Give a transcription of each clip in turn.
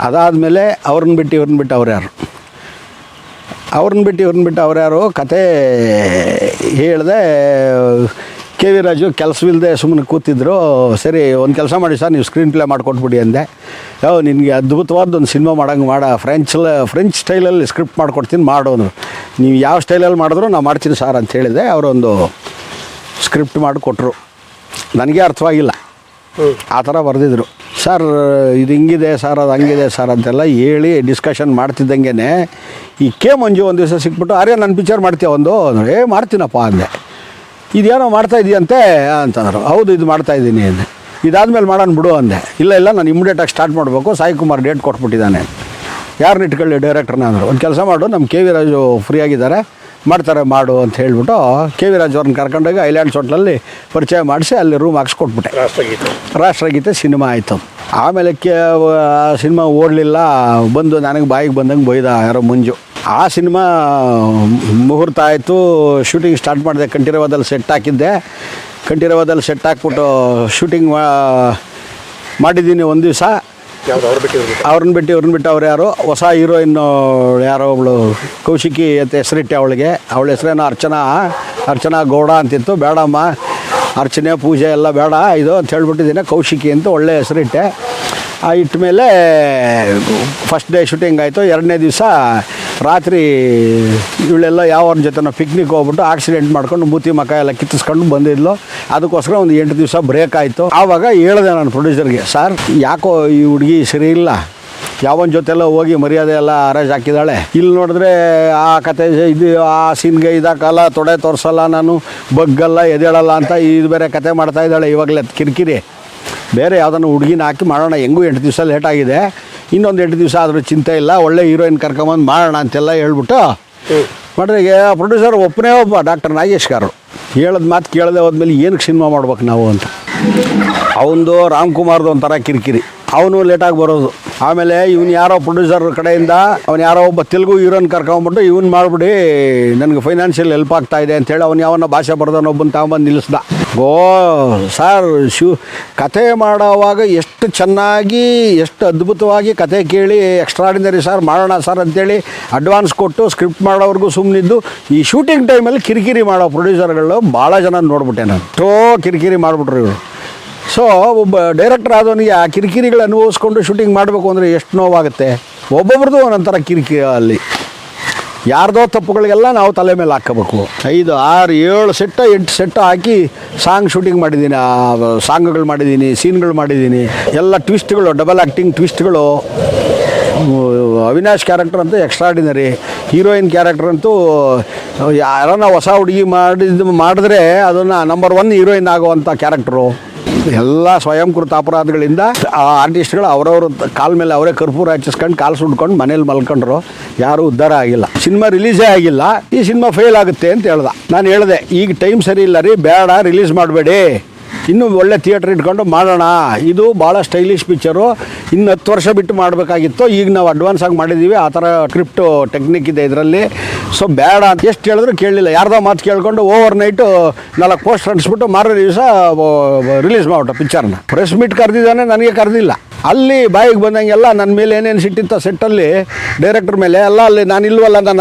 ಅದಾದಮೇಲೆ ಅವ್ರನ್ನ ಬಿಟ್ಟು ಇವ್ರನ್ನ ಬಿಟ್ಟು ಅವ್ರು ಯಾರು? ಅವ್ರನ್ನ ಬಿಟ್ಟು ಇವ್ರನ್ನ ಬಿಟ್ಟು ಅವ್ರು ಯಾರು? ಕತೆ ಹೇಳಿದೆ ಕೆ ವಿ ರಾಜು ಕೆಲಸವಿಲ್ಲದೆ ಸುಮ್ಮನೆ ಕೂತಿದ್ರು. ಸರಿ ಒಂದು ಕೆಲಸ ಮಾಡಿ ಸರ್ ನೀವು ಸ್ಕ್ರೀನ್ ಪ್ಲೇ ಮಾಡಿಕೊಟ್ಬಿಡಿ ಅಂದೆ. ಯಾವ ನಿನಗೆ ಅದ್ಭುತವಾದ ಒಂದು ಸಿನಿಮಾ ಮಾಡೋಂಗೆ ಮಾಡ. ಫ್ರೆಂಚ್ ಫ್ರೆಂಚ್ ಸ್ಟೈಲಲ್ಲಿ ಸ್ಕ್ರಿಪ್ಟ್ ಮಾಡಿಕೊಡ್ತೀನಿ ಮಾಡೋನು ನೀವು ಯಾವ ಸ್ಟೈಲಲ್ಲಿ ಮಾಡಿದ್ರು ನಾನು ಮಾಡ್ತೀನಿ ಸರ್ ಅಂತ ಹೇಳಿದೆ. ಅವರೊಂದು ಸ್ಕ್ರಿಪ್ಟ್ ಮಾಡಿಕೊಟ್ರು. ನನಗೆ ಅರ್ಥವಾಗಿಲ್ಲ. ಆ ಥರ ಬರೆದಿದ್ರು. ಸರ್ ಇದು ಹಿಂಗಿದೆ ಸರ್ ಅದು ಹಂಗಿದೆ ಸರ್ ಅಂತೆಲ್ಲ ಹೇಳಿ ಡಿಸ್ಕಷನ್ ಮಾಡ್ತಿದ್ದಂಗೆ ಈ ಕೆ ಮಂಜು ಒಂದು ದಿವಸ ಸಿಕ್ಬಿಟ್ಟು ಅರೆ ನಾನು ಪಿಕ್ಚರ್ ಮಾಡ್ತೀಯ ಒಂದು? ಅಂದರೆ ಏ ಮಾಡ್ತೀನಪ್ಪ ಅಂದೆ. ಇದೇನೋ ಮಾಡ್ತಾ ಇದೆಯಂತೆ? ಅಂತಂದರು. ಹೌದು ಇದು ಮಾಡ್ತಾ ಇದ್ದೀನಿ ಅಂದೆ. ಇದಾದ್ಮೇಲೆ ಮಾಡೋಣ ಬಿಡು ಅಂದೆ. ಇಲ್ಲ ಇಲ್ಲ ನಾನು ಇಮಿಡಿಯೇಟಾಗಿ ಸ್ಟಾರ್ಟ್ ಮಾಡಬೇಕು ಸಾಯಿ ಕುಮಾರ್ ಡೇಟ್ ಕೊಟ್ಬಿಟ್ಟಿದ್ದಾನೆ. ಯಾರನ್ನ ಇಟ್ಕೊಳ್ಳಿ ಡೈರೆಕ್ಟರ್ನ ಅಂದರು. ಒಂದು ಕೆಲಸ ಮಾಡು ನಮ್ಮ ಕೆ ವಿ ರಾಜು ಫ್ರೀ ಆಗಿದ್ದಾರೆ ಮಾಡ್ತಾರೆ ಮಾಡು ಅಂತ ಹೇಳಿಬಿಟ್ಟು ಕೆ ವಿ ರಾಜು ಅವ್ರನ್ನ ಕರ್ಕೊಂಡೋಗಿ ಐಲ್ಯಾಂಡ್ಸ್ ಹೋಟ್ಲಲ್ಲಿ ಪರಿಚಯ ಮಾಡಿಸಿ ಅಲ್ಲಿ ರೂಮ್ ಹಾಕ್ಸ್ಕೊಟ್ಬಿಟ್ಟೆ. ರಾಷ್ಟ್ರಗೀತೆ. ರಾಷ್ಟ್ರಗೀತೆ ಸಿನಿಮಾ ಆಯಿತು. ಆಮೇಲೆ ಕೆ ಸಿನಿಮಾ ಓಡಲಿಲ್ಲ ಬಂದು ನನಗೆ ಬಾಯಿಗೆ ಬಂದಂಗೆ ಬೈದ ಯಾರೋ ಮುಂಜು. ಆ ಸಿನಿಮಾ ಮುಹೂರ್ತ ಆಯಿತು ಶೂಟಿಂಗ್ ಸ್ಟಾರ್ಟ್ ಮಾಡಿದೆ ಕಂಠೀರವದಲ್ಲಿ ಸೆಟ್ ಹಾಕಿದ್ದೆ. ಕಂಠೀರವದಲ್ಲಿ ಸೆಟ್ ಹಾಕ್ಬಿಟ್ಟು ಶೂಟಿಂಗ್ ಮಾಡಿದ್ದೀನಿ ಒಂದು ದಿವಸ. ಅವ್ರನ್ನ ಬಿಟ್ಟು ಇವ್ರನ್ನ ಬಿಟ್ಟು? ಅವ್ರು ಯಾರು? ಹೊಸ ಹೀರೋಯಿನ್ ಯಾರೋ ಅವಳು ಕೌಶಿಕಿ ಅಂತ ಹೆಸರಿಟ್ಟೆ ಅವಳಿಗೆ. ಅವಳ ಹೆಸರೇನೋ ಅರ್ಚನಾ ಅರ್ಚನಾ ಗೌಡ ಅಂತಿತ್ತು ಬೇಡಮ್ಮ. ಅರ್ಚನೆ, ಪೂಜೆ ಎಲ್ಲ ಬೇಡ, ಇದು ಅಂತ ಹೇಳ್ಬಿಟ್ಟಿದ್ದೀನಿ. ಕೌಶಿಕಿ ಅಂತ ಒಳ್ಳೆ ಹೆಸರಿಟ್ಟೆ ಆ ಇಟ್ಟ ಮೇಲೆ ಫಸ್ಟ್ ಡೇ ಶೂಟಿಂಗ್ ಆಯಿತು. ಎರಡನೇ ದಿವಸ ರಾತ್ರಿ ಇವಳೆಲ್ಲ ಯಾವ್ರ ಜೊತೆ ಪಿಕ್ನಿಕ್ ಹೋಗ್ಬಿಟ್ಟು ಆಕ್ಸಿಡೆಂಟ್ ಮಾಡ್ಕೊಂಡು ಮೂತಿ, ಮಕ ಎಲ್ಲ ಕಿತ್ತಿಸ್ಕೊಂಡು ಬಂದಿದ್ಲು. ಅದಕ್ಕೋಸ್ಕರ ಒಂದು ಎಂಟು ದಿವಸ ಬ್ರೇಕ್ ಆಯಿತು. ಆವಾಗ ಹೇಳಿದೆ ನಾನು ಪ್ರೊಡ್ಯೂಸರ್ಗೆ ಸರ್ ಯಾಕೋ ಈ ಹುಡುಗಿ ಸರಿ ಇಲ್ಲ? ಯಾವನ ಜೊತೆಲ್ಲ ಹೋಗಿ ಮರ್ಯಾದೆ ಎಲ್ಲ ಅರೇಜ್ ಹಾಕಿದ್ದಾಳೆ. ಇಲ್ಲಿ ನೋಡಿದ್ರೆ ಆ ಕತೆ ಇದು ಆ ಸೀನ್ಗೆ ಇದಾಕಲ್ಲ, ತೊಡೆ ತೋರಿಸಲ್ಲ ನಾನು, ಬಗ್ಗಲ್ಲ ಎದೇಳಲ್ಲ ಅಂತ ಇದು ಬೇರೆ ಕತೆ ಮಾಡ್ತಾ ಇದ್ದಾಳೆ ಇವಾಗಲೇ ಕಿರಿಕಿರಿ. ಬೇರೆ ಯಾವುದನ್ನು ಹುಡುಗಿನ ಹಾಕಿ ಮಾಡೋಣ, ಹೆಂಗೂ ಎಂಟು ದಿವಸ ಆಗಿದೆ. ಇನ್ನೊಂದು ಎಂಟು ದಿವಸ ಆದರೂ ಚಿಂತೆ ಇಲ್ಲ, ಒಳ್ಳೆ ಹೀರೋಯಿನ್ ಕರ್ಕೊಂಬಂದು ಮಾಡೋಣ ಅಂತೆಲ್ಲ ಹೇಳ್ಬಿಟ್ಟು ಮಾಡಿದ್ರೆ ಪ್ರೊಡ್ಯೂಸರ್ ಒಪ್ಪನೇ ಒಬ್ಬ ಡಾಕ್ಟರ್ ನಾಗೇಶ್ ಗಾರು ಹೇಳೋದು ಮಾತು ಕೇಳದೆ ಹೋದ್ಮೇಲೆ ಏನಕ್ಕೆ ಸಿನಿಮಾ ಮಾಡ್ಬೇಕು ನಾವು ಅಂತ. ಅವನದು ರಾಮ್ಕುಮಾರ್ದು ಒಂಥರ ಕಿರಿಕಿರಿ. ಅವನು ಲೇಟಾಗಿ ಬರೋದು. ಆಮೇಲೆ ಇವನು ಯಾರೋ ಪ್ರೊಡ್ಯೂಸರ್ ಕಡೆಯಿಂದ, ಅವನು ಯಾರೋ ಒಬ್ಬ ತೆಲುಗು ಹೀರೋನ್ ಕರ್ಕೊಂಬಿಟ್ಟು ಇವನು ಮಾಡಿಬಿಡಿ, ನನಗೆ ಫೈನಾನ್ಷಿಯಲ್ ಹೆಲ್ಪ್ ಆಗ್ತಾ ಇದೆ ಅಂತೇಳಿ ಅವನು ಯಾವನ್ನ ಭಾಷೆ ಒಬ್ಬನ ತಗೊಂಬಂದು ನಿಲ್ಲಿಸ್ದ. ಓ ಸರ್ ಶಿವ್ ಕತೆ ಮಾಡೋವಾಗ ಎಷ್ಟು ಚೆನ್ನಾಗಿ, ಎಷ್ಟು ಅದ್ಭುತವಾಗಿ ಕತೆ ಕೇಳಿ ಎಕ್ಸ್ಟ್ರಾಡಿನರಿ ಸರ್ ಮಾಡೋಣ ಸರ್ ಅಂತೇಳಿ ಅಡ್ವಾನ್ಸ್ ಕೊಟ್ಟು ಸ್ಕ್ರಿಪ್ಟ್ ಮಾಡೋವ್ರಿಗೂ ಸುಮ್ಮನಿದ್ದು ಈ ಶೂಟಿಂಗ್ ಟೈಮಲ್ಲಿ ಕಿರಿಕಿರಿ ಮಾಡೋ ಪ್ರೊಡ್ಯೂಸರ್ಗಳು ಭಾಳ ಜನ ನೋಡ್ಬಿಟ್ಟೆ ನಾನು. ಎಷ್ಟೋ ಕಿರಿಕಿರಿ ಮಾಡಿಬಿಟ್ರು ಇವರು. ಸೊ ಒಬ್ಬ ಡೈರೆಕ್ಟರ್ ಆದವನಿಗೆ ಆ ಕಿರಿಕಿರಿಗಳು ಅನುಭವಿಸ್ಕೊಂಡು ಶೂಟಿಂಗ್ ಮಾಡಬೇಕು ಅಂದರೆ ಎಷ್ಟು ನೋವಾಗುತ್ತೆ? ಒಬ್ಬೊಬ್ರದ್ದು ಒಂದೊಂಥರ ಕಿರಿಕಿರಿ ಅಲ್ಲಿ. ಯಾರ್ದೋ ತಪ್ಪುಗಳಿಗೆಲ್ಲ ನಾವು ತಲೆ ಮೇಲೆ ಹಾಕಬೇಕು. ಐದು, ಆರು, ಏಳು ಸೆಟ್ಟ ಎಂಟು ಸೆಟ್ಟ ಹಾಕಿ ಸಾಂಗ್ ಶೂಟಿಂಗ್ ಮಾಡಿದ್ದೀನಿ, ಆ ಸಾಂಗ್ಗಳು ಮಾಡಿದ್ದೀನಿ ಸೀನ್ಗಳು ಮಾಡಿದ್ದೀನಿ, ಎಲ್ಲ ಟ್ವಿಸ್ಟ್ಗಳು ಡಬಲ್ ಆ್ಯಕ್ಟಿಂಗ್ ಟ್ವಿಸ್ಟ್ಗಳು ಅವಿನಾಶ್ ಕ್ಯಾರೆಕ್ಟರ್ ಅಂತೂ ಎಕ್ಸ್ಟ್ರಾಡಿನರಿ ಹೀರೋಯಿನ್ ಕ್ಯಾರೆಕ್ಟರ್ ಅಂತೂ, ಯಾರನ್ನ ಹೊಸ ಹುಡುಗಿ ಮಾಡಿದ, ಮಾಡಿದ್ರೆ ಅದನ್ನು ನಂಬರ್ ಒನ್ ಹೀರೋಯಿನ್ ಆಗುವಂಥ ಕ್ಯಾರೆಕ್ಟ್ರು ಎಲ್ಲ ಸ್ವಯಂಕೃತ ಅಪರಾಧಗಳಿಂದ ಆ ಆರ್ಟಿಸ್ಟ್ಗಳು ಅವರವ್ರ ಕಾಲ ಮೇಲೆ ಅವರೇ ಕರ್ಪೂರ ಹಚ್ಚಿಸ್ಕೊಂಡು ಕಾಲು ಸುಡ್ಕೊಂಡು ಮನೇಲಿ ಮಲ್ಕೊಂಡ್ರು. ಯಾರೂ ಉದ್ಧಾರ ಆಗಿಲ್ಲ. ಸಿನಿಮಾ ರಿಲೀಸೇ ಆಗಿಲ್ಲ. ಈ ಸಿನಿಮಾ ಫೇಲ್ ಆಗುತ್ತೆ ಅಂತ ಹೇಳ್ದ. ನಾನು ಹೇಳಿದೆ, ಈಗ ಟೈಮ್ ಸರಿ ಇಲ್ಲ ರೀ, ಬೇಡ ರಿಲೀಸ್ ಮಾಡಬೇಡಿ. ಇನ್ನೂ ಒಳ್ಳೆ ಥಿಯೇಟ್ರ್ ಇಟ್ಕೊಂಡು ಮಾಡೋಣ. ಇದು ಭಾಳ ಸ್ಟೈಲಿಶ್ ಪಿಕ್ಚರು. ಇನ್ನು ಹತ್ತು ವರ್ಷ ಬಿಟ್ಟು ಮಾಡಬೇಕಾಗಿತ್ತು. ಈಗ ನಾವು ಅಡ್ವಾನ್ಸ್ ಆಗಿ ಮಾಡಿದ್ದೀವಿ. ಆ ಥರ ಕ್ರಿಪ್ಟು ಟೆಕ್ನಿಕ್ ಇದೆ ಇದರಲ್ಲಿ. ಸೊ ಬೇಡ ಅಂತ ಎಷ್ಟು ಹೇಳಿದ್ರು ಕೇಳಲಿಲ್ಲ. ಯಾರ್ದೋ ಮಾತು ಕೇಳಿಕೊಂಡು ಓವರ್ ನೈಟು ನಾಲ್ಕು ಪೋಸ್ಟ್ ಅಂಟಿಸ್ಬಿಟ್ಟು ಮಾರನೇ ದಿವಸ ರಿಲೀಸ್ ಮಾಡ್ಬಿಟ್ಟು ಪಿಕ್ಚರ್ನ. ಪ್ರೆಸ್ ಮೀಟ್ ಕರೆದಿದ್ದಾನೆ, ನನಗೆ ಕರೆದಿಲ್ಲ. ಅಲ್ಲಿ ಬಾಯಿಗೆ ಬಂದಂಗೆಲ್ಲ ನನ್ನ ಮೇಲೆ ಏನೇನು ಸಿಟ್ಟಿತ್ತ ಸೆಟ್ಟಲ್ಲಿ ಡೈರೆಕ್ಟ್ರ್ ಮೇಲೆ, ಎಲ್ಲ ಅಲ್ಲಿ ನಾನು ಇಲ್ವಲ್ಲ, ನನ್ನ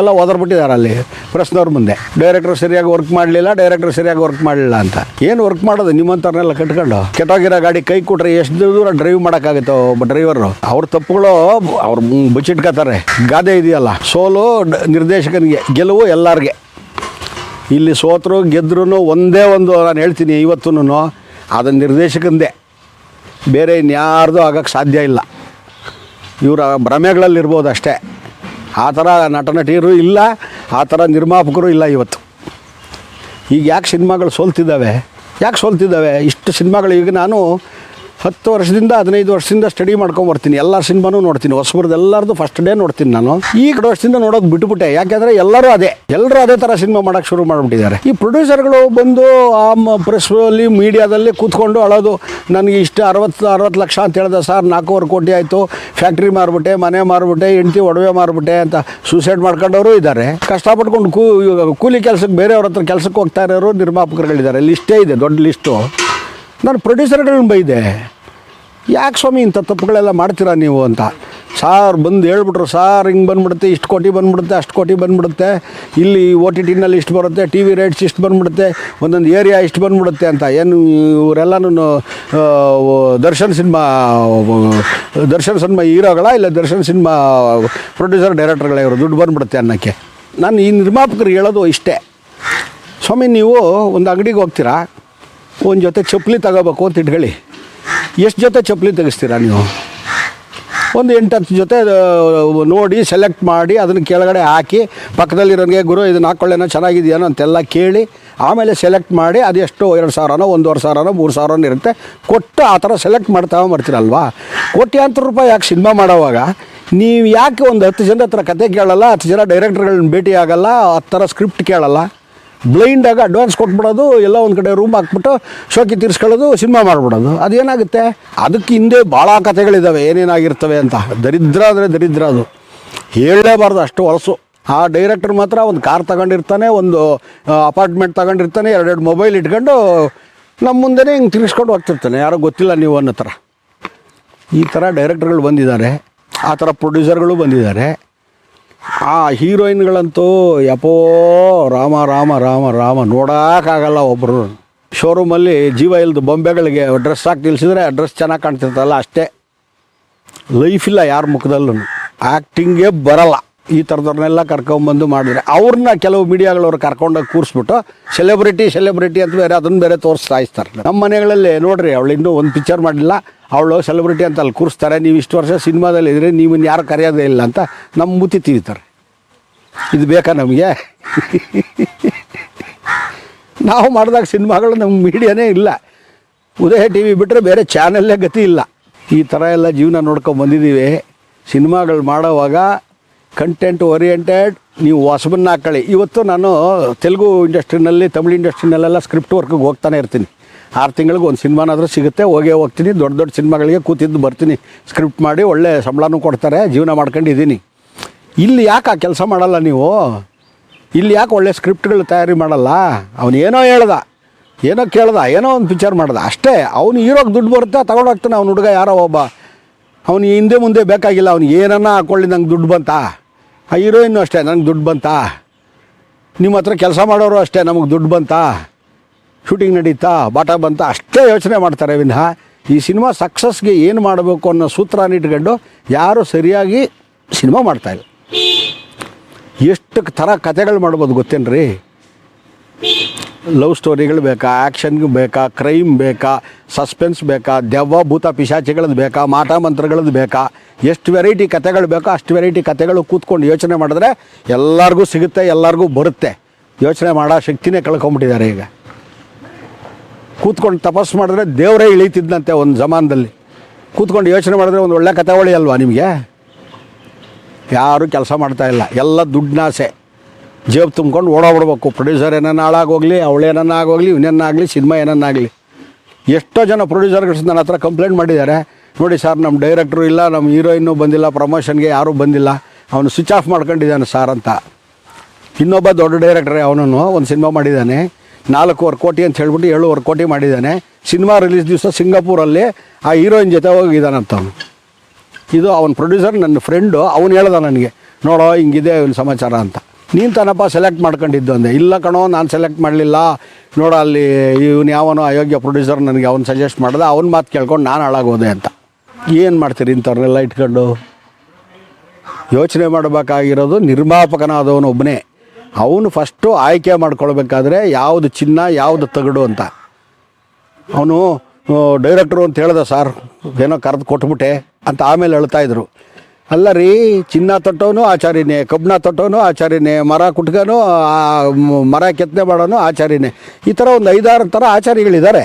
ಎಲ್ಲ ಓದರ್ಬಿಟ್ಟಿದ್ದಾರೆ ಅಲ್ಲಿ, ಪ್ರಶ್ನವ್ರ ಮುಂದೆ. ಡೈರೆಕ್ಟರ್ ಸರಿಯಾಗಿ ವರ್ಕ್ ಮಾಡಲಿಲ್ಲ ಡೈರೆಕ್ಟರ್ ಸರಿಯಾಗಿ ವರ್ಕ್ ಮಾಡಲಿಲ್ಲ ಅಂತ. ಏನು ವರ್ಕ್ ಮಾಡೋದು? ನಿಮ್ಮಂಥವ್ರನ್ನೆಲ್ಲ ಕಟ್ಕೊಂಡು. ಕೆಟ್ಟೋಗಿರೋ ಗಾಡಿ ಕೈ ಕೊಟ್ರೆ ಎಷ್ಟು ದೂರ ಡ್ರೈವ್ ಮಾಡೋಕ್ಕಾಗುತ್ತೆ ಒಬ್ಬ ಡ್ರೈವರು ಅವ್ರ ತಪ್ಪುಗಳು ಅವ್ರು ಬಚ್ಚಿಟ್ಕೋತಾರೆ ಗಾದೆ ಇದೆಯಲ್ಲ. ಸೋಲು ನಿರ್ದೇಶಕನಿಗೆ, ಗೆಲುವು ಎಲ್ಲರಿಗೆ. ಇಲ್ಲಿ ಸೋತರು ಗೆದ್ರೂ ಒಂದೇ ಒಂದು ನಾನು ಹೇಳ್ತೀನಿ ಇವತ್ತೂ ಅದು ನಿರ್ದೇಶಕಂದೇ. ಬೇರೆ ಇನ್ಯಾರ್ದು ಆಗೋಕ್ಕೆ ಸಾಧ್ಯ ಇಲ್ಲ. ಇವರ ಭ್ರಮೆಗಳಲ್ಲಿರ್ಬೋದು ಅಷ್ಟೇ. ಆ ಥರ ನಟ ನಟಿಯರು ಇಲ್ಲ, ಆ ಥರ ನಿರ್ಮಾಪಕರು ಇಲ್ಲ ಇವತ್ತು. ಈಗ ಯಾಕೆ ಸಿನಿಮಾಗಳು ಸೋಲ್ತಿದ್ದಾವೆ? ಯಾಕೆ ಸೋಲ್ತಿದ್ದಾವೆ? ಇಷ್ಟು ಸಿನಿಮಾಗಳು ಈಗ ನಾನು ಹತ್ತು ವರ್ಷದಿಂದ ಹದಿನೈದು ವರ್ಷದಿಂದ ಸ್ಟಡಿ ಮಾಡ್ಕೊಂಬರ್ತೀನಿ ಎಲ್ಲ ಸಿನಿಮಾನು ನೋಡ್ತೀನಿ. ಹೊಸಬ್ರದ್ದು ಎಲ್ಲರದು ಫಸ್ಟ್ ಡೇ ನೋಡ್ತೀನಿ ನಾನು. ಈ ಕಡೆ ವರ್ಷದಿಂದ ನೋಡೋದು ಬಿಟ್ಟುಬಿಟ್ಟೆ ಯಾಕೆಂದರೆ ಎಲ್ಲರೂ ಅದೇ. ಎಲ್ಲರೂ ಅದೇ ಥರ ಸಿನಿಮಾ ಮಾಡೋಕ್ಕೆ ಶುರು ಮಾಡಿಬಿಟ್ಟಿದ್ದಾರೆ. ಈ ಪ್ರೊಡ್ಯೂಸರ್ಗಳು ಬಂದು ಆ ಪ್ರೆಸ್ಸಲ್ಲಿ ಮೀಡಿಯಾದಲ್ಲಿ ಕೂತ್ಕೊಂಡು ಅಳೋದು. ನನಗೆ ಇಷ್ಟು ಅರವತ್ತು ಅರವತ್ತು ಲಕ್ಷ ಅಂತ ಹೇಳ್ದೆ, ಸರ್, ನಾಲ್ಕೂವರೆ ಕೋಟಿ ಆಯಿತು. ಫ್ಯಾಕ್ಟ್ರಿ ಮಾರ್ಬಿಟ್ಟೆ, ಮನೆ ಮಾರ್ಬಿಟ್ಟೆ, ಹೆಂಡ್ತಿ ಒಡವೆ ಮಾರ್ಬಿಟ್ಟೆ ಅಂತ ಸೂಸೈಡ್ ಮಾಡ್ಕೊಂಡವರು ಇದ್ದಾರೆ. ಕಷ್ಟಪಟ್ಕೊಂಡು ಕೂ, ಕೂಲಿ ಕೆಲಸಕ್ಕೆ ಬೇರೆಯವ್ರ ಹತ್ರ ಕೆಲಸಕ್ಕೆ ಹೋಗ್ತಾ ಇರೋರು ನಿರ್ಮಾಪಕರುಗಳಿದ್ದಾರೆ. ಲಿಸ್ಟೇ ಇದೆ, ದೊಡ್ಡ ಲಿಸ್ಟು. ನಾನು ಪ್ರೊಡ್ಯೂಸರ್ಗಳನ್ನ ಬೈದೆ. ಯಾಕೆ ಸ್ವಾಮಿ ಇಂಥ ತಪ್ಪುಗಳೆಲ್ಲ ಮಾಡ್ತೀರಾ ನೀವು ಅಂತ? ಸಾರ್ ಬಂದು ಹೇಳ್ಬಿಟ್ರು, ಸಾರ್ ಹಿಂಗೆ ಬಂದ್ಬಿಡುತ್ತೆ, ಇಷ್ಟು ಕೋಟಿ ಬಂದ್ಬಿಡುತ್ತೆ, ಅಷ್ಟು ಕೋಟಿ ಬಂದ್ಬಿಡುತ್ತೆ. ಇಲ್ಲಿ ಓ ಟಿ ಟಿನಲ್ಲಿ ಇಷ್ಟು ಬರುತ್ತೆ, ಟಿ ವಿ ರೇಟ್ಸ್ ಇಷ್ಟು ಬಂದ್ಬಿಡುತ್ತೆ, ಒಂದೊಂದು ಏರಿಯಾ ಇಷ್ಟು ಬಂದ್ಬಿಡುತ್ತೆ ಅಂತ. ಏನು ಇವರೆಲ್ಲನೂ ದರ್ಶನ್ ಸಿನಿಮಾ ದರ್ಶನ್ ಸಿನಿಮಾ ಹೀರೋಗಳ ಇಲ್ಲ ದರ್ಶನ್ ಸಿನಿಮಾ, ಪ್ರೊಡ್ಯೂಸರ್, ಡೈರೆಕ್ಟರ್ಗಳೇ ಇವರು ದುಡ್ಡು ಬಂದ್ಬಿಡುತ್ತೆ ಅನ್ನೋಕ್ಕೆ? ನಾನು ಈ ನಿರ್ಮಾಪಕರು ಹೇಳೋದು ಇಷ್ಟೇ. ಸ್ವಾಮಿ, ನೀವು ಒಂದು ಅಂಗಡಿಗೆ ಹೋಗ್ತೀರಾ? ಒಂದು ಜೊತೆ ಚಪ್ಪಲಿ ತಗೋಬೇಕು ಅಂತ ಇಟ್ಕೊಳ್ಳಿ. ಎಷ್ಟು ಜೊತೆ ಚಪ್ಪಲಿ ತೆಗೆಸ್ತೀರಾ ನೀವು? ಒಂದು ಎಂಟು ಹತ್ತು ಜೊತೆ ನೋಡಿ ಸೆಲೆಕ್ಟ್ ಮಾಡಿ, ಅದನ್ನು ಕೆಳಗಡೆ ಹಾಕಿ, ಪಕ್ಕದಲ್ಲಿರೋನಿಗೆ, ಗುರು ಇದನ್ನು ಹಾಕ್ಕೊಳ್ಳೇನೋ ಚೆನ್ನಾಗಿದೆಯೇನೋ ಅಂತೆಲ್ಲ ಕೇಳಿ, ಆಮೇಲೆ ಸೆಲೆಕ್ಟ್ ಮಾಡಿ ಅದೆಷ್ಟು ಎರಡು ಸಾವಿರನೋ, ಒಂದೂವರೆ ಸಾವಿರನೋ, ಮೂರು ಸಾವಿರನೋ ಇರುತ್ತೆ. ಕೊಟ್ಟು ಆ ಥರ ಸೆಲೆಕ್ಟ್ ಮಾಡ್ತಾ ಬರ್ತೀರಲ್ವಾ ಕೋಟ್ಯಾಂತರ ರೂಪಾಯಿ ಯಾಕೆ ಸಿನಿಮಾ ಮಾಡೋವಾಗ? ನೀವು ಯಾಕೆ ಒಂದು ಹತ್ತು ಜನ ಹತ್ರ ಕತೆ ಕೇಳಲ್ಲ, ಹತ್ತು ಜನ ಡೈರೆಕ್ಟರ್ಗಳನ್ನ ಭೇಟಿ ಆಗಲ್ಲ ಆ ಥರ ಸ್ಕ್ರಿಪ್ಟ್ ಕೇಳಲ್ಲ? ಬ್ಲೈಂಡಾಗಿ ಅಡ್ವಾನ್ಸ್ ಕೊಟ್ಬಿಡೋದು, ಎಲ್ಲ ಒಂದು ಕಡೆ ರೂಮ್ ಹಾಕ್ಬಿಟ್ಟು ಶೋಕಿ ತೀರಿಸ್ಕೊಳ್ಳೋದು, ಸಿನಿಮಾ ಮಾಡಿಬಿಡೋದು. ಅದೇನಾಗುತ್ತೆ? ಅದಕ್ಕೆ ಹಿಂದೆ ಭಾಳ ಕಥೆಗಳಿದ್ದಾವೆ ಏನೇನಾಗಿರ್ತವೆ ಅಂತ. ದರಿದ್ರ ಅಂದರೆ ದರಿದ್ರ ಅದು. ಹೇಳಲೇಬಾರ್ದು, ಅಷ್ಟು ಹೊಲಸು. ಆ ಡೈರೆಕ್ಟರ್ ಮಾತ್ರ ಒಂದು ಕಾರ್ ತಗೊಂಡಿರ್ತಾನೆ, ಒಂದು ಅಪಾರ್ಟ್ಮೆಂಟ್ ತಗೊಂಡಿರ್ತಾನೆ, ಎರಡೆರಡು ಮೊಬೈಲ್ ಇಟ್ಕೊಂಡು ನಮ್ಮ ಮುಂದೆನೇ ಹಿಂಗೆ ತಿರ್ಗಿಸ್ಕೊಂಡು ಹೋಗ್ತಿರ್ತಾನೆ. ಯಾರೋ ಗೊತ್ತಿಲ್ಲ ನೀವು ಅನ್ನೋ ಥರ ಈ ಥರ ಡೈರೆಕ್ಟರ್ಗಳು ಬಂದಿದ್ದಾರೆ, ಆ ಥರ ಪ್ರೊಡ್ಯೂಸರ್ಗಳು ಬಂದಿದ್ದಾರೆ. ಆ ಹೀರೋಯಿನ್ಗಳಂತೂ ಯಪೋ, ರಾಮ ರಾಮ ರಾಮ ರಾಮ ನೋಡೋಕ್ಕಾಗಲ್ಲ ಒಬ್ಬರು ಶೋರೂಮಲ್ಲಿ ಜೀವ ಇಲ್ದು ಬೊಂಬೆಗಳಿಗೆ ಡ್ರೆಸ್ ಹಾಕಿ ನಿಲ್ಸಿದ್ರೆ ಡ್ರೆಸ್ ಚೆನ್ನಾಗಿ ಕಾಣ್ತಿರ್ತಲ್ಲ ಅಷ್ಟೇ. ಲೈಫ್ ಇಲ್ಲ ಯಾರ ಮುಖದಲ್ಲೂ ಆ್ಯಕ್ಟಿಂಗೇ ಬರಲ್ಲ. ಈ ಥರದವ್ರನ್ನೆಲ್ಲ ಕರ್ಕೊಂಬಂದು ಮಾಡಿದ್ರೆ ಅವ್ರನ್ನ ಕೆಲವು ಮೀಡಿಯಾಗಳವ್ರು ಕರ್ಕೊಂಡೋಗಿ ಕೂರಿಸ್ಬಿಟ್ಟು ಸೆಲೆಬ್ರಿಟಿ ಸೆಲೆಬ್ರಿಟಿ ಅಂತ ಬೇರೆ ಅದನ್ನು ಬೇರೆ ತೋರಿಸ್ತಾ ಇರ್ತಾರೆ. ನಮ್ಮ ಮನೆಗಳಲ್ಲಿ ನೋಡ್ರಿ, ಅವಳು ಇನ್ನೂ ಒಂದು ಪಿಕ್ಚರ್ ಮಾಡಿಲ್ಲ. ಅವಳು ಸೆಲೆಬ್ರಿಟಿ ಅಂತ ಅಲ್ಲಿ ಕೂರಿಸ್ತಾರೆ. ನೀವು ಇಷ್ಟು ವರ್ಷ ಸಿನಿಮಾದಲ್ಲಿ ಇದ್ರೆ ನೀವನ್ನ ಯಾರು ಕರೆಯೋದೇ ಇಲ್ಲ ಅಂತ ನಮ್ಮ ಮುತ್ತಿ ತೀರ್ತಾರೆ. ಇದು ಬೇಕಾ ನಮಗೆ? ನಾವು ಮಾಡಿದಾಗ ಸಿನಿಮಾಗಳು ನಮ್ಮ ಮೀಡಿಯಾನೇ ಇಲ್ಲ. ಉದಯ ಟಿ ವಿ ಬಿಟ್ಟರೆ ಬೇರೆ ಚಾನಲ್ಲೇ ಗತಿ ಇಲ್ಲ. ಈ ಥರ ಎಲ್ಲ ಜೀವನ ನೋಡ್ಕೊಂಡು ಬಂದಿದ್ದೀವಿ ಸಿನಿಮಾಗಳು ಮಾಡೋವಾಗ ಕಂಟೆಂಟ್ ಓರಿಯೆಂಟೆಡ್ ನೀವು ಹೊಸಬನ್ನ ಹಾಕೊಳ್ಳಿ. ಇವತ್ತು ನಾನು ತೆಲುಗು ಇಂಡಸ್ಟ್ರಿನಲ್ಲಿ, ತಮಿಳು ಇಂಡಸ್ಟ್ರಿನಲ್ಲೆಲ್ಲ ಸ್ಕ್ರಿಪ್ಟ್ ವರ್ಕ್ಗೆ ಹೋಗ್ತಾನೆ ಇರ್ತೀನಿ. ಆರು ತಿಂಗಳಿಗೆ ಒಂದು ಸಿನಿಮಾನಾದರೂ ಸಿಗುತ್ತೆ, ಹೋಗೇ ಹೋಗ್ತೀನಿ, ದೊಡ್ಡ ದೊಡ್ಡ ಸಿನಿಮಾಗಳಿಗೆ ಕೂತಿದ್ದು ಬರ್ತೀನಿ. ಸ್ಕ್ರಿಪ್ಟ್ ಮಾಡಿ ಒಳ್ಳೆ ಸಂಬಳನೂ ಕೊಡ್ತಾರೆ, ಜೀವನ ಮಾಡ್ಕೊಂಡಿದ್ದೀನಿ. ಇಲ್ಲಿ ಯಾಕೆ ಆ ಕೆಲಸ ಮಾಡಲ್ಲ ನೀವು? ಇಲ್ಲಿ ಯಾಕೆ ಒಳ್ಳೆ ಸ್ಕ್ರಿಪ್ಟ್ಗಳು ತಯಾರಿ ಮಾಡಲ್ಲ? ಅವನು ಏನೋ ಹೇಳ್ದ, ಏನೋ ಕೇಳ್ದ, ಏನೋ ಒಂದು ಪಿಕ್ಚರ್ ಮಾಡ್ದ. ಅಷ್ಟೇ, ಅವನು ಹೀರೋಗೆ ದುಡ್ಡು ಬರುತ್ತೆ ತಗೊಂಡೋಗ್ತಾನೆ ಅವ್ನು ಹುಡುಗ ಯಾರೋ ಒಬ್ಬ. ಅವನು ಹಿಂದೆ ಮುಂದೆ ಬೇಕಾಗಿಲ್ಲ ಅವ್ನಿಗೆ ಏನನ್ನ ಹಾಕೊಳ್ಳಿ ನಂಗೆ ದುಡ್ಡು ಬಂತಾ? ಆ ಹೀರೋಯಿನ್ನು ಅಷ್ಟೇ, ನನಗೆ ದುಡ್ಡು ಬಂತಾ? ನಿಮ್ಮ ಹತ್ರ ಕೆಲಸ ಮಾಡೋರು ಅಷ್ಟೇ, ನಮಗೆ ದುಡ್ಡು ಬಂತಾ? ಶೂಟಿಂಗ್ ನಡೀತಾ? ಬಾಟ ಬಂತಾ? ಅಷ್ಟೇ ಯೋಚನೆ ಮಾಡ್ತಾರೆ ವಿನಃ. ಈ ಸಿನಿಮಾ ಸಕ್ಸಸ್ಗೆ ಏನು ಮಾಡಬೇಕು ಅನ್ನೋ ಸೂತ್ರನ ಇಟ್ಕೊಂಡು ಯಾರು ಸರಿಯಾಗಿ ಸಿನಿಮಾ ಮಾಡ್ತಾಯಿಲ್ಲ ಎಷ್ಟು ಥರ ಕಥೆಗಳು ಮಾಡ್ಬೋದು ಗೊತ್ತೇನ್ರಿ? ಲವ್ ಸ್ಟೋರಿಗಳು ಬೇಕಾ ಆ್ಯಕ್ಷನ್ಗೆ ಬೇಕಾ ಕ್ರೈಮ್ ಬೇಕಾ ಸಸ್ಪೆನ್ಸ್ ಬೇಕಾ, ದೆವ್ವ, ಭೂತ ಪಿಶಾಚಿಗಳದ್ದು ಬೇಕಾ ಮಾಟ ಮಂತ್ರಗಳದ್ದು ಬೇಕಾ, ಎಷ್ಟು ವೆರೈಟಿ ಕಥೆಗಳು ಬೇಕೋ ಅಷ್ಟು ವೆರೈಟಿ ಕಥೆಗಳು ಕೂತ್ಕೊಂಡು ಯೋಚನೆ ಮಾಡಿದ್ರೆ ಎಲ್ಲರಿಗೂ ಸಿಗುತ್ತೆ, ಎಲ್ಲರಿಗೂ ಬರುತ್ತೆ. ಯೋಚನೆ ಮಾಡೋ ಶಕ್ತಿನೇ ಕಳ್ಕೊಂಬಿಟ್ಟಿದ್ದಾರೆ ಈಗ. ಕೂತ್ಕೊಂಡು ತಪಸ್ಸು ಮಾಡಿದ್ರೆ ದೇವರೇ ಇಳೀತಿದ್ದಂತೆ ಒಂದು ಜಮಾನದಲ್ಲಿ. ಕೂತ್ಕೊಂಡು ಯೋಚನೆ ಮಾಡಿದ್ರೆ ಒಂದು ಒಳ್ಳೆ ಕಥೆ ಅಲ್ವಾ ನಿಮಗೆ? ಯಾರೂ ಕೆಲಸ ಮಾಡ್ತಾ ಇಲ್ಲ. ಎಲ್ಲ ದುಡ್ಡನಾಸೆ ಜೇಬು ತುಂಬ್ಕೊಂಡು ಓಡಾಡ್ಬೇಕು ಪ್ರೊಡ್ಯೂಸರ್ ಏನನ್ನ ಹಾಳಾಗೋಗ್ಲಿ ಅವಳೇನನ್ನ ಆಗೋಗ್ಲಿ ಇವನೇನಾಗಲಿ ಸಿನಿಮಾ ಏನನ್ನಾಗಲಿ ಎಷ್ಟೋ ಜನ ಪ್ರೊಡ್ಯೂಸರ್ಗಳು ನನ್ನ ಹತ್ರ ಕಂಪ್ಲೇಂಟ್ ಮಾಡಿದ್ದಾರೆ. ನೋಡಿ ಸರ್ ನಮ್ಮ ಡೈರೆಕ್ಟ್ರು ಇಲ್ಲ ನಮ್ಮ ಹೀರೋಯಿನ್ನು ಬಂದಿಲ್ಲ ಪ್ರಮೋಷನ್ಗೆ ಯಾರೂ ಬಂದಿಲ್ಲ. ಅವನು ಸ್ವಿಚ್ ಆಫ್ ಮಾಡ್ಕೊಂಡಿದ್ದಾನೆ ಸರ್ ಅಂತ. ಇನ್ನೊಬ್ಬ ದೊಡ್ಡ ಡೈರೆಕ್ಟ್ರೇ ಅವನನ್ನು ಒಂದು ಸಿನಿಮಾ ಮಾಡಿದ್ದಾನೆ. ನಾಲ್ಕೂವರೆ ಕೋಟಿ ಅಂತ ಹೇಳ್ಬಿಟ್ಟು ಏಳುವರೆ ಕೋಟಿ ಮಾಡಿದ್ದಾನೆ. ಸಿನಿಮಾ ರಿಲೀಸ್ ದಿವಸ ಸಿಂಗಾಪುರಲ್ಲಿ ಆ ಹೀರೋಯಿನ್ ಜೊತೆ ಹೋಗಿದ್ದಾನಂತ ಅವನು. ಇದು ಅವನ ಪ್ರೊಡ್ಯೂಸರ್ ನನ್ನ ಫ್ರೆಂಡು ಅವನು ಹೇಳ್ದ ನನಗೆ. ನೋಡೋ, ಹಿಂಗಿದೆ ಇವನ ಸಮಾಚಾರ ಅಂತ. ನೀನು ತನಪ್ಪ ಸೆಲೆಕ್ಟ್ ಮಾಡ್ಕೊಂಡಿದ್ದು ಅಂದೆ. ಇಲ್ಲ ಕಣೋ, ನಾನು ಸೆಲೆಕ್ಟ್ ಮಾಡಲಿಲ್ಲ. ನೋಡ, ಅಲ್ಲಿ ಇವನು ಯಾವನೋ ಅಯೋಗ್ಯ ಪ್ರೊಡ್ಯೂಸರ್ ನನಗೆ ಅವ್ನು ಸಜೆಸ್ಟ್ ಮಾಡಿದೆ, ಅವ್ನ ಮಾತು ಕೇಳ್ಕೊಂಡು ನಾನು ಹಾಳಾಗೋದೆ ಅಂತ. ಏನು ಮಾಡ್ತೀರಿ ಇಂಥವ್ರನ್ನೆಲ್ಲ ಇಟ್ಕೊಂಡು? ಯೋಚನೆ ಮಾಡಬೇಕಾಗಿರೋದು ನಿರ್ಮಾಪಕನಾದವನು ಒಬ್ಬನೇ ಅವನು ಫಸ್ಟು ಆಯ್ಕೆ ಮಾಡ್ಕೊಳ್ಬೇಕಾದ್ರೆ ಯಾವುದು ಚಿನ್ನ, ಯಾವುದು ತಗಡು ಅಂತ. ಅವನು ಡೈರೆಕ್ಟ್ರು ಅಂತ ಹೇಳ್ದೆ, ಸರ್, ಏನೋ ಕರೆದು ಕೊಟ್ಬಿಟ್ಟೆ ಅಂತ ಆಮೇಲೆ ಹೇಳ್ತಾ ಇದ್ರು. ಅಲ್ಲ ರೀ, ಚಿನ್ನ ತೊಟ್ಟವನು ಆಚಾರ್ಯನೇ, ಕಬ್ಬಣ ತೊಟ್ಟವನು ಆಚಾರ್ಯನೇ, ಮರ ಕುಟ್ಕನು ಮರ ಕೆತ್ತನೆ ಮಾಡೋನು ಆಚಾರ್ಯನೇ. ಈ ಥರ ಒಂದು ಐದಾರು ಥರ ಆಚಾರ್ಯಗಳಿದ್ದಾರೆ.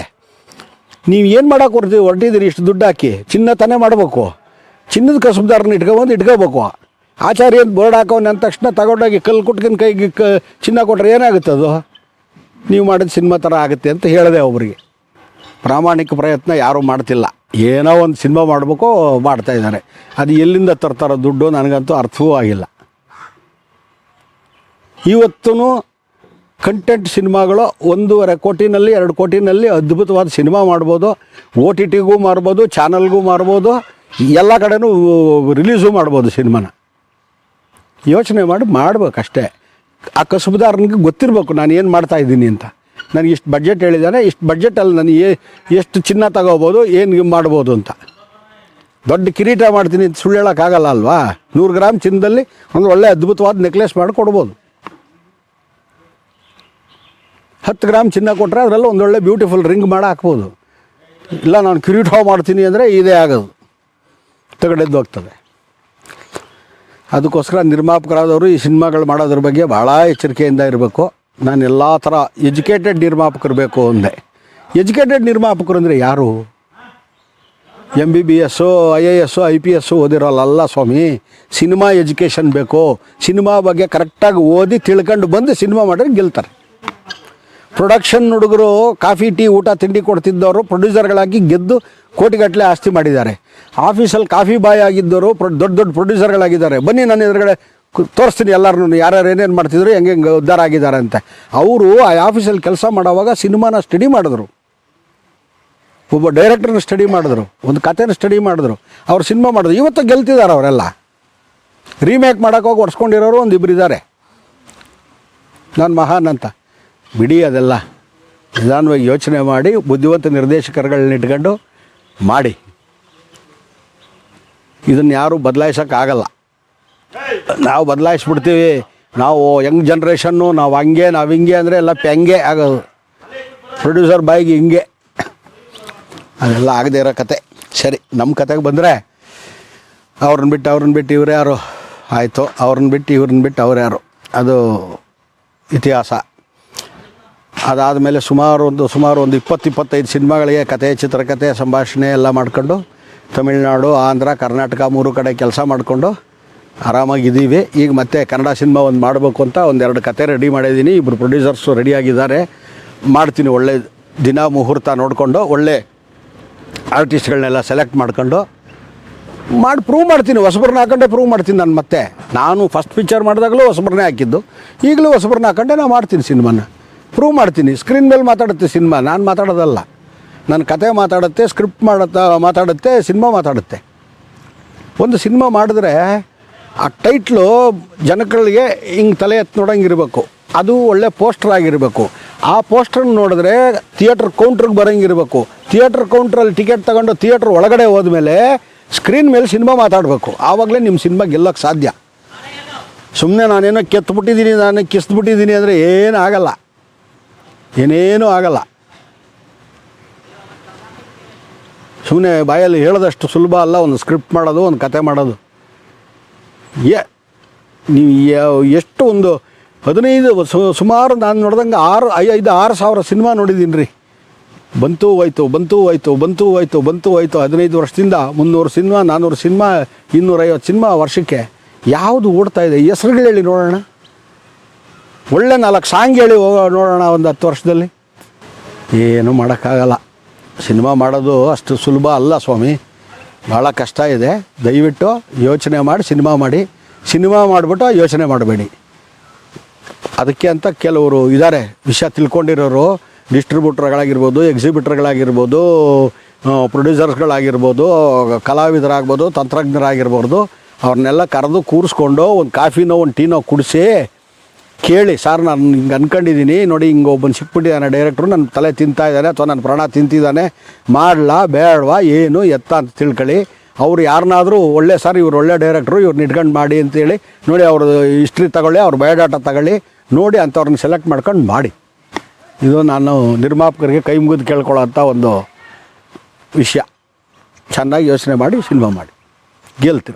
ನೀವು ಏನು ಮಾಡೋಕೆ ಹೊರ್ತೀವಿ ಹೊರಟಿದ್ದೀರಿ ಇಷ್ಟು ದುಡ್ಡು ಹಾಕಿ. ಚಿನ್ನ ತಾನೇ ಮಾಡಬೇಕು. ಚಿನ್ನದ ಕಸಬ್ದಾರನ್ನ ಇಟ್ಕೊಬಂದು ಇಟ್ಕೋಬೇಕು. ಆಚಾರ್ಯ ಬೋರ್ಡ್ ಹಾಕೋನೆ ಅಂದ ತಕ್ಷಣ ತಗೊಂಡೋಗಿ ಕಲ್ಲು ಕುಟ್ಕಿನ ಕೈಗೆ ಕ, ಚಿನ್ನ ಕೊಟ್ಟರೆ ಏನಾಗುತ್ತೆ ಅದು? ನೀವು ಮಾಡಿದ ಸಿನಿಮಾ ಥರ ಆಗುತ್ತೆ ಅಂತ ಹೇಳಿದೆ ಒಬ್ಬರಿಗೆ ಪ್ರಾಮಾಣಿಕ ಪ್ರಯತ್ನ ಯಾರೂ ಮಾಡ್ತಿಲ್ಲ. ಏನೋ ಒಂದು ಸಿನಿಮಾ ಮಾಡಬೇಕು, ಮಾಡ್ತಾ ಇದ್ದಾರೆ. ಅದು ಎಲ್ಲಿಂದ ತರ್ತಾರೋ ದುಡ್ಡು ನನಗಂತೂ ಅರ್ಥವೂ ಆಗಿಲ್ಲ. ಇವತ್ತೂ ಕಂಟೆಂಟ್ ಸಿನಿಮಾಗಳು ಒಂದೂವರೆ ಕೋಟಿನಲ್ಲಿ, ಎರಡು ಕೋಟಿನಲ್ಲಿ ಅದ್ಭುತವಾದ ಸಿನಿಮಾ ಮಾಡ್ಬೋದು. ಓ ಟಿ ಟಿಗೂ ಮಾರ್ಬೋದು, ಚಾನಲ್ಗೂ ಮಾರ್ಬೋದು, ಎಲ್ಲ ಕಡೆನೂ ರಿಲೀಸು ಮಾಡ್ಬೋದು ಸಿನಿಮಾನ. ಯೋಚನೆ ಮಾಡಿ ಮಾಡ್ಬೇಕಷ್ಟೇ. ಆ ಕಸುಬುದಾರನಿಗೆ ಗೊತ್ತಿರಬೇಕು ನಾನು ಏನು ಮಾಡ್ತಾಯಿದ್ದೀನಿ ಅಂತ. ನನಗೆ ಇಷ್ಟು ಬಡ್ಜೆಟ್ ಹೇಳಿದ್ದಾನೆ, ಇಷ್ಟು ಬಡ್ಜೆಟಲ್ಲಿ ನನಗೆ ಎಷ್ಟು ಚಿನ್ನ ತಗೋಬೋದು, ಏನು ಮಾಡ್ಬೋದು ಅಂತ. ದೊಡ್ಡ ಕಿರೀಟ ಮಾಡ್ತೀನಿ, ಸುಳ್ಳು ಹೇಳೋಕ್ಕಾಗಲ್ಲ ಅಲ್ವಾ? ನೂರು ಗ್ರಾಮ್ ಚಿನ್ನದಲ್ಲಿ ಒಂದು ಒಳ್ಳೆ ಅದ್ಭುತವಾದ ನೆಕ್ಲೆಸ್ ಮಾಡಿ ಕೊಡ್ಬೋದು. ಹತ್ತು ಗ್ರಾಮ್ ಚಿನ್ನ ಕೊಟ್ಟರೆ ಅದರಲ್ಲಿ ಒಂದೊಳ್ಳೆ ಬ್ಯೂಟಿಫುಲ್ ರಿಂಗ್ ಮಾಡಿ ಹಾಕ್ಬೋದು. ಇಲ್ಲ, ನಾನು ಕಿರೀಟ ಮಾಡ್ತೀನಿ ಅಂದರೆ ಇದೇ ಆಗೋದು. ತಗಡೆದ್ದು ಹೋಗ್ತದೆ. ಅದಕ್ಕೋಸ್ಕರ ನಿರ್ಮಾಪಕರಾದವರು ಈ ಸಿನಿಮಾಗಳು ಮಾಡೋದ್ರ ಬಗ್ಗೆ ಭಾಳ ಎಚ್ಚರಿಕೆಯಿಂದ ಇರಬೇಕು. ನಾನು ಎಲ್ಲ ಥರ ಎಜುಕೇಟೆಡ್ ನಿರ್ಮಾಪಕರು ಬೇಕು ಅಂದೆ. ಎಜುಕೇಟೆಡ್ ನಿರ್ಮಾಪಕರು ಅಂದರೆ ಯಾರು? M B B S I A S I P S ಓದಿರೋಲ್ಲ ಸ್ವಾಮಿ. ಸಿನಿಮಾ ಎಜುಕೇಷನ್ ಬೇಕು. ಸಿನಿಮಾ ಬಗ್ಗೆ ಕರೆಕ್ಟಾಗಿ ಓದಿ ತಿಳ್ಕೊಂಡು ಬಂದು ಸಿನಿಮಾ ಮಾಡಿದ್ರೆ ಗೆಲ್ತಾರೆ. ಪ್ರೊಡಕ್ಷನ್ ಹುಡುಗರು ಕಾಫಿ, ಟೀ, ಊಟ, ತಿಂಡಿ ಕೊಡ್ತಿದ್ದವರು ಪ್ರೊಡ್ಯೂಸರ್ಗಳಾಗಿ ಗೆದ್ದು ಕೋಟಿಗಟ್ಟಲೆ ಆಸ್ತಿ ಮಾಡಿದ್ದಾರೆ. ಆಫೀಸಲ್ಲಿ ಕಾಫಿ ಬಾಯ್ ಆಗಿದ್ದವರು ಪ್ರೊ ದೊಡ್ಡ ದೊಡ್ಡ ಪ್ರೊಡ್ಯೂಸರ್ಗಳಾಗಿದ್ದಾರೆ. ಬನ್ನಿ ನನ್ನ ಎದುರುಗಡೆ ತೋರಿಸ್ತೀನಿ ಎಲ್ಲರೂ ಯಾರ್ಯಾರು ಏನೇನು ಮಾಡ್ತಿದ್ರು, ಹೆಂಗೆ ಹೆಂಗೆ ಉದ್ಧಾರ ಆಗಿದ್ದಾರೆ ಅಂತ ಅವರು ಆ ಆಫೀಸಲ್ಲಿ ಕೆಲಸ ಮಾಡೋವಾಗ ಸಿನಿಮಾನ ಸ್ಟಡಿ ಮಾಡಿದ್ರು. ಒಬ್ಬ ಡೈರೆಕ್ಟರ್ನ ಸ್ಟಡಿ ಮಾಡಿದ್ರು, ಒಂದು ಕಥೆನ ಸ್ಟಡಿ ಮಾಡಿದ್ರು, ಅವ್ರು ಸಿನಿಮಾ ಮಾಡಿದ್ರು. ಇವತ್ತು ಗೆಲ್ತಿದ್ದಾರೆ ಅವರೆಲ್ಲ. ರೀಮೇಕ್ ಮಾಡೋಕೆ ಹೋಗಿ ಒಡ್ಸ್ಕೊಂಡಿರೋರು ಒಂದು ಇಬ್ಬರಿದ್ದಾರೆ ನಾನು ಮಹಾನ್ ಅಂತ. ಬಿಡಿ ಅದೆಲ್ಲ. ನಿಧಾನವಾಗಿ ಯೋಚನೆ ಮಾಡಿ, ಬುದ್ಧಿವಂತ ನಿರ್ದೇಶಕರುಗಳನ್ನ ಇಟ್ಕೊಂಡು ಮಾಡಿ. ಇದನ್ನು ಯಾರೂ ಬದಲಾಯಿಸೋಕ್ಕಾಗಲ್ಲ ನಾವು ಬದಲಾಯಿಸ್ಬಿಡ್ತೀವಿ. ನಾವು ಯಂಗ್ ಜನ್ರೇಷನ್ನು ನಾವು ಹಂಗೆ, ನಾವು ಹಿಂಗೆ ಅಂದರೆ ಎಲ್ಲ ಪೆಂಗೆ ಆಗೋದು. ಪ್ರೊಡ್ಯೂಸರ್ ಬಾಯಿಗೆ ಹಿಂಗೆ. ಅದೆಲ್ಲ ಆಗದೆ ಇರೋ ಕತೆ. ಸರಿ ನಮ್ಮ ಕತೆಗೆ ಬಂದರೆ ಅವ್ರನ್ನ ಬಿಟ್ಟು ಅವ್ರನ್ನ ಬಿಟ್ಟು ಇವ್ರು ಯಾರು? ಆಯಿತು, ಅವ್ರನ್ನ ಬಿಟ್ಟು ಇವ್ರನ್ನ ಬಿಟ್ಟು ಅವ್ರು ಯಾರು? ಅದು ಇತಿಹಾಸ. ಅದಾದಮೇಲೆ ಸುಮಾರು ಒಂದು ಸುಮಾರು ಒಂದು ಇಪ್ಪತ್ತು, ಇಪ್ಪತ್ತೈದು ಸಿನಿಮಾಗಳಿಗೆ ಕತೆ, ಚಿತ್ರಕತೆ, ಸಂಭಾಷಣೆ ಎಲ್ಲ ಮಾಡಿಕೊಂಡು ತಮಿಳುನಾಡು, ಆಂಧ್ರ, ಕರ್ನಾಟಕ ಮೂರು ಕಡೆ ಕೆಲಸ ಮಾಡಿಕೊಂಡು ಆರಾಮಾಗಿದ್ದೀವಿ. ಈಗ ಮತ್ತೆ ಕನ್ನಡ ಸಿನಿಮಾ ಒಂದು ಮಾಡಬೇಕು ಅಂತ ಒಂದೆರಡು ಕತೆ ರೆಡಿ ಮಾಡಿದ್ದೀನಿ. ಇಬ್ಬರು ಪ್ರೊಡ್ಯೂಸರ್ಸು ರೆಡಿಯಾಗಿದ್ದಾರೆ ಮಾಡ್ತೀನಿ ಒಳ್ಳೆ ದಿನ ಮುಹೂರ್ತ ನೋಡಿಕೊಂಡು, ಒಳ್ಳೆ ಆರ್ಟಿಸ್ಟ್ಗಳನ್ನೆಲ್ಲ ಸೆಲೆಕ್ಟ್ ಮಾಡ್ಕೊಂಡು. ಮಾಡಿ ಪ್ರೂವ್ ಮಾಡ್ತೀನಿ. ಹೊಸಬ್ರನ್ನ ಹಾಕೊಂಡೆ ಪ್ರೂವ್ ಮಾಡ್ತೀನಿ ನಾನು ಮತ್ತೆ. ನಾನು ಫಸ್ಟ್ ಪಿಕ್ಚರ್ ಮಾಡಿದಾಗಲೂ ಹೊಸಬ್ರನ್ನೇ ಹಾಕಿದ್ದು. ಈಗಲೂ ಹೊಸಬ್ರನ್ನ ಹಾಕೊಂಡೆ ನಾನು ಮಾಡ್ತೀನಿ ಸಿನಿಮಾನ. ಪ್ರೂವ್ ಮಾಡ್ತೀನಿ. ಸ್ಕ್ರೀನ್ ಮೇಲೆ ಮಾತಾಡುತ್ತೆ ಸಿನಿಮಾ. ನಾನು ಮಾತಾಡೋದಲ್ಲ. ನನ್ನ ಕತೆ ಮಾತಾಡುತ್ತೆ ಸ್ಕ್ರಿಪ್ಟ್ ಮಾಡುತ್ತಾ, ಮಾತಾಡುತ್ತೆ, ಸಿನಿಮಾ ಮಾತಾಡುತ್ತೆ. ಒಂದು ಸಿನಿಮಾ ಮಾಡಿದ್ರೆ ಆ ಟೈಟ್ಲು ಜನಗಳಿಗೆ ಹಿಂಗೆ ತಲೆ ಎತ್ತು ನೋಡೋಂಗಿರಬೇಕು ಅದು ಒಳ್ಳೆ ಪೋಸ್ಟರ್ ಆಗಿರಬೇಕು. ಆ ಪೋಸ್ಟರ್ನ ನೋಡಿದ್ರೆ ಥಿಯೇಟ್ರ್ ಕೌಂಟ್ರಿಗೆ ಬರೋಂಗಿರಬೇಕು ಥಿಯೇಟ್ರ್ ಕೌಂಟ್ರಲ್ಲಿ ಟಿಕೆಟ್ ತಗೊಂಡು ಥಿಯೇಟ್ರ್ ಒಳಗಡೆ ಹೋದ್ಮೇಲೆ ಸ್ಕ್ರೀನ್ ಮೇಲೆ ಸಿನಿಮಾ ಮಾತಾಡಬೇಕು. ಆವಾಗಲೇ ನಿಮ್ಮ ಸಿನಿಮಾ ಗೆಲ್ಲೋಕ್ಕೆ ಸಾಧ್ಯ. ಸುಮ್ಮನೆ ನಾನೇನೋ ಕೆತ್ತಬಿಟ್ಟಿದ್ದೀನಿ ನಾನು ಕಿಸ್ಬಿಟ್ಟಿದ್ದೀನಿ ಅಂದರೆ ಏನೂ ಆಗಲ್ಲ. ಏನೇನೂ ಆಗಲ್ಲ. ಸುಮ್ಮನೆ ಬಾಯಲ್ಲಿ ಹೇಳೋದಷ್ಟು ಸುಲಭ ಅಲ್ಲ, ಒಂದು ಸ್ಕ್ರಿಪ್ಟ್ ಮಾಡೋದು, ಒಂದು ಕತೆ ಮಾಡೋದು. ಏ ನೀವು ಎಷ್ಟು ಒಂದು ಹದಿನೈದು ಸುಮಾರು ನಾನು ನೋಡ್ದಂಗೆ ಆರು ಐದು, ಆರು ಸಾವಿರ ಸಿನಿಮಾ ನೋಡಿದ್ದೀನಿ ರೀ. ಬಂತು ಹೋಯ್ತು ಬಂತು ಹೋಯ್ತು ಬಂತು ಹೋಯ್ತು ಬಂತು ಹೋಯ್ತು ಹದಿನೈದು ವರ್ಷದಿಂದ ಮುನ್ನೂರು ಸಿನಿಮಾ ನಾನ್ನೂರು ಸಿನಿಮಾ, ಇನ್ನೂರೈವತ್ತು ಸಿನಿಮಾ ವರ್ಷಕ್ಕೆ ಯಾವುದು ಓಡ್ತಾ ಇದೆ? ಹೆಸ್ರುಗಳು ಹೇಳಿ ನೋಡೋಣ. ಒಳ್ಳೆ ನಾಲ್ಕು ಸಾಂಗ್ ಹೇಳಿ ನೋಡೋಣ ಒಂದು ಹತ್ತು ವರ್ಷದಲ್ಲಿ. ಏನೂ ಮಾಡೋಕ್ಕಾಗಲ್ಲ. ಸಿನಿಮಾ ಮಾಡೋದು ಅಷ್ಟು ಸುಲಭ ಅಲ್ಲ ಸ್ವಾಮಿ. ಭಾಳ ಕಷ್ಟ ಇದೆ. ದಯವಿಟ್ಟು ಯೋಚನೆ ಮಾಡಿ, ಸಿನಿಮಾ ಮಾಡಿ. ಸಿನಿಮಾ ಮಾಡಿಬಿಟ್ಟು ಯೋಚನೆ ಮಾಡಬೇಡಿ. ಅದಕ್ಕೆ ಅಂತ ಕೆಲವರು ಇದ್ದಾರೆ. ವಿಷಯ ತಿಳ್ಕೊಂಡಿರೋರು, ಡಿಸ್ಟ್ರಿಬ್ಯೂಟರ್ಗಳಾಗಿರ್ಬೋದು, ಎಕ್ಸಿಬಿಟರ್ಗಳಾಗಿರ್ಬೋದು ಪ್ರೊಡ್ಯೂಸರ್ಸ್ಗಳಾಗಿರ್ಬೋದು, ಕಲಾವಿದರಾಗ್ಬೋದು, ತಂತ್ರಜ್ಞರಾಗಿರ್ಬೋದು, ಅವ್ರನ್ನೆಲ್ಲ ಕರೆದು ಕೂರಿಸ್ಕೊಂಡು ಒಂದು ಕಾಫಿನೋ, ಒಂದು ಟೀನೋ ಕುಡಿಸಿ ಕೇಳಿ, ಸರ್ ನಾನು ಹಿಂಗೆ ಅನ್ಕೊಂಡಿದ್ದೀನಿ ನೋಡಿ ಹಿಂಗೆ ಒಬ್ಬನು ಸಿಕ್ಬಿಟ್ಟಿದ್ದಾನೆ ಡೈರೆಕ್ಟ್ರು ನನ್ನ ತಲೆ ತಿಂತಾ ಇದ್ದಾನೆ ಅಥವಾ ನನ್ನ ಪ್ರಾಣ ತಿಂತಿದ್ದಾನೆ, ಮಾಡಲಾ, ಬೇಡವಾ, ಏನು ಎತ್ತ ಅಂತ ತಿಳ್ಕೊಳ್ಳಿ. ಅವ್ರು ಯಾರನ್ನಾದರೂ ಒಳ್ಳೆ ಸರ್, ಇವ್ರು ಒಳ್ಳೆ ಡೈರೆಕ್ಟ್ರು ಇವ್ರನ್ನ ಇಟ್ಕೊಂಡು ಮಾಡಿ ಅಂತೇಳಿ ನೋಡಿ ಅವ್ರದ್ದು ಹಿಸ್ಟ್ರಿ ತಗೊಳ್ಳಿ, ಅವ್ರ ಬಯೋಡಾಟ ತಗೊಳ್ಳಿ, ನೋಡಿ ಅಂಥವ್ರನ್ನ ಸೆಲೆಕ್ಟ್ ಮಾಡ್ಕೊಂಡು ಮಾಡಿ. ಇದು ನಾನು ನಿರ್ಮಾಪಕರಿಗೆ ಕೈ ಮುಗಿದು ಕೇಳ್ಕೊಳ್ಳೋ ಒಂದು ವಿಷಯ. ಚೆನ್ನಾಗಿ ಯೋಚನೆ ಮಾಡಿ, ಸಿನಿಮಾ ಮಾಡಿ. ಗೆಲ್ತೀರ.